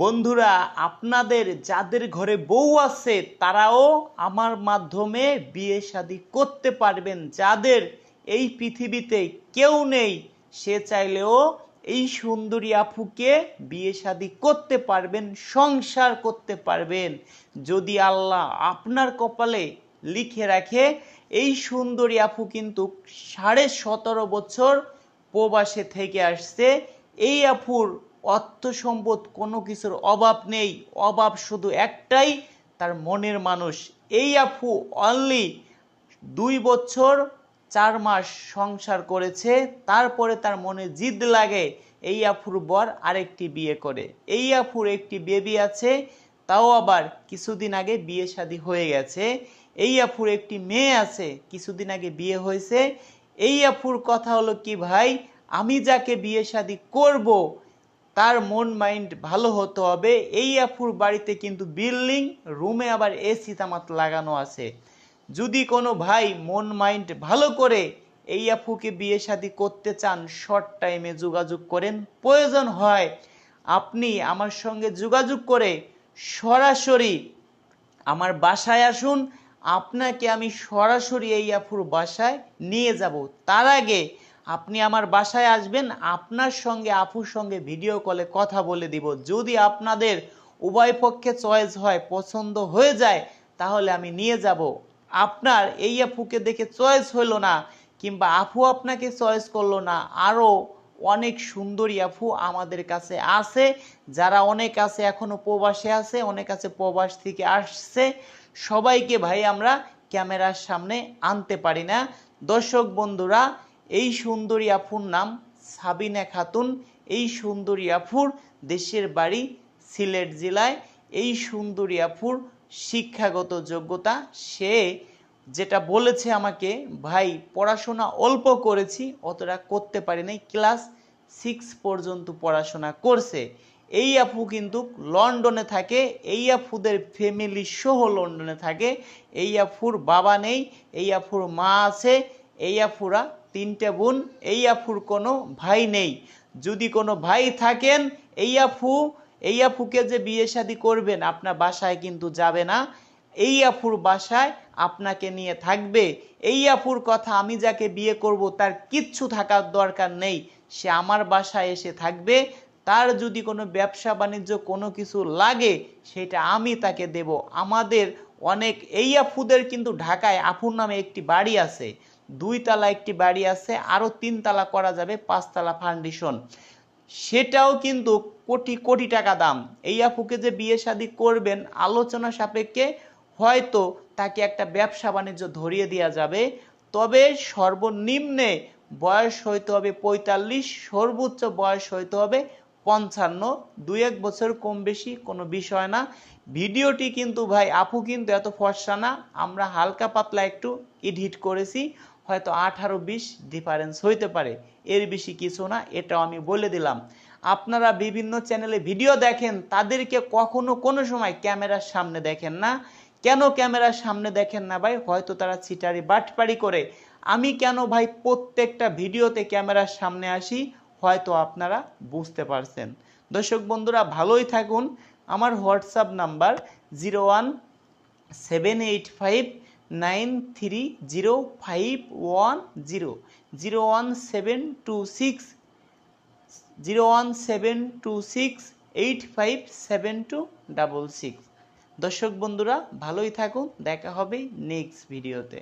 বন্ধুরা, আপনাদের যাদের ঘরে বউ আছে, তারাও আমার মাধ্যমে বিয়ে শাদী করতে পারবেন। যাদের এই পৃথিবীতে কেউ নেই, সে চাইলেও এই সুন্দরী আফুকে বিয়ে শাদী করতে পারবেন, সংসার করতে পারবেন। যদি আল্লাহ আপনার কপালে লিখে রাখে, এই সুন্দরী আপু কিন্তু সাড়ে সতেরো বছর প্রবাসে থেকে আসছে। এই আফুর অর্থ সম্পদ কোনো কিছুর অভাব নেই। অভাব শুধু একটাই, তার মনের মানুষ। এই আফু অনলি দুই বছর চার মাস সংসার করেছে, তারপরে তার মনে জিদ লাগে। এই আফুর বর আরেকটি বিয়ে করে। এই আফুর একটি বেবি আছে, তাও আবার কিছুদিন আগে বিয়ে শাদী হয়ে গেছে। এই আফুর একটি মেয়ে আছে, কিছুদিন আগে বিয়ে হয়েছে। এই আফুর কথা হলো কি ভাই? আমি যাকে বিয়ে শাদী করব তার মন মাইন্ড ভালো হতে হবে। এই আফুর বাড়িতে কিন্তু বিল্ডিং, রুমে আবার এসি, তামাত লাগানো আছে। যদি কোনো ভাই মন মাইন্ড ভালো করে এই আফুকে বিয়ে শাদী করতে চান শর্ট টাইমে যোগাযোগ করেন। প্রয়োজন হয় আপনি আমার সঙ্গে যোগাযোগ করে সরাসরি আমার বাসায় আসুন। আপনাকে আমি সরাসরি এই আফুর বাসায় নিয়ে যাব। তার আগে আপনি আমার বাসায় আসবেন, আপনার সঙ্গে, আপুর সঙ্গে ভিডিও কলে কথা বলে দিব। যদি আপনাদের উভয় পক্ষে চয়েস হয়, পছন্দ হয়ে যায়, তাহলে আমি নিয়ে যাব। আপনার এই আপুকে দেখে চয়েস হলো না, কিংবা আপু আপনাকে চয়েস করল না আরও অনেক সুন্দরী আপু আমাদের কাছে আছে, যারা অনেক আছে, এখনও প্রবাসে আছে, অনেক আছে প্রবাস থেকে আসছে। সবাইকে ভাই আমরা ক্যামেরার সামনে আনতে পারি না। দর্শক বন্ধুরা এই সুন্দরী আফুর নাম সাবিনা খাতুন। এই সুন্দরী আফুর দেশের বাড়ি সিলেট জেলায়। এই সুন্দরী আফুর শিক্ষাগত যোগ্যতা সে। যেটা বলেছে আমাকে, ভাই, পড়াশোনা অল্প করেছি, অতটা করতে পারি নাই। ক্লাস সিক্স পর্যন্ত পড়াশোনা করছে। এই আপু কিন্তু লন্ডনে থাকে, এই আফুদের ফ্যামিলি সহ লন্ডনে থাকে। এই আফুর বাবা নেই, এই আফুর মা আছে এই আফুরা তিনটে বোন, এই আফুর কোনো ভাই নেই। যদি কোনো ভাই থাকেন, এই আফু, এই আফুকে যে বিয়ে শাদী করবেন, আপনার বাসায় কিন্তু যাবে না। এই আফুর বাসায় আপনাকে নিয়ে থাকবে। এই আফুর কথা আমি যাকে বিয়ে করব, তার কিচ্ছু থাকার দরকার নেই। সে আমার বাসায় এসে থাকবে। তার যদি কোনো ব্যবসা বাণিজ্য কোনো কিছু লাগে, সেটা আমি তাকে দেব। আমাদের অনেক এই আফুদের কিন্তু ঢাকায় আফুর নামে একটি বাড়ি আছে। দুই তালা একটি বাড়ি আছে আরও তিন তালা করা যাবে, পাঁচতলা ফাউন্ডেশন সেটাও কিন্তু কোটি কোটি টাকা দাম। এই আপুকে যে বিয়ে শাদী করবেন, আলোচনা সাপেক্ষে হয়তো তাকে একটা ব্যবসা বাণিজ্য ধরিয়ে দেওয়া যাবে। তবে সর্বনিম্নে বয়স হইতে হবে পঁয়তাল্লিশ, সর্বোচ্চ বয়স হইতে হবে পঞ্চান্ন। দুই এক বছর কম বেশি কোনো বিষয় না। ভিডিওটি কিন্তু ভাই, আপু কিন্তু এত ফর্সা না। আমরা হালকা পাতলা একটু এডিট করেছি। হয়তো আঠারো বিশ ডিফারেন্স হইতে পারে। এর বেশি কিছু না, এটাও আমি বলে দিলাম। আপনারা বিভিন্ন চ্যানেলে ভিডিও দেখেন, তাদেরকে কখনো কোনো সময় ক্যামেরার সামনে দেখেন না। কেন ক্যামেরার সামনে দেখেন না ভাই? হয়তো তারা চিটারি বাটপাড়ি করে। আমি কেন ভাই প্রত্যেকটা ভিডিওতে ক্যামেরার সামনে আসি? হয়তো আপনারা বুঝতে পারছেন। দর্শক বন্ধুরা, ভালোই থাকুন। আমার WhatsApp number zero one seven eight five nine three zero five one zero zero one seven two six zero one seven two six eight five seven two double six দর্শক বন্ধুরা, ভালোই থাকুন, দেখা হবে নেক্সট ভিডিওতে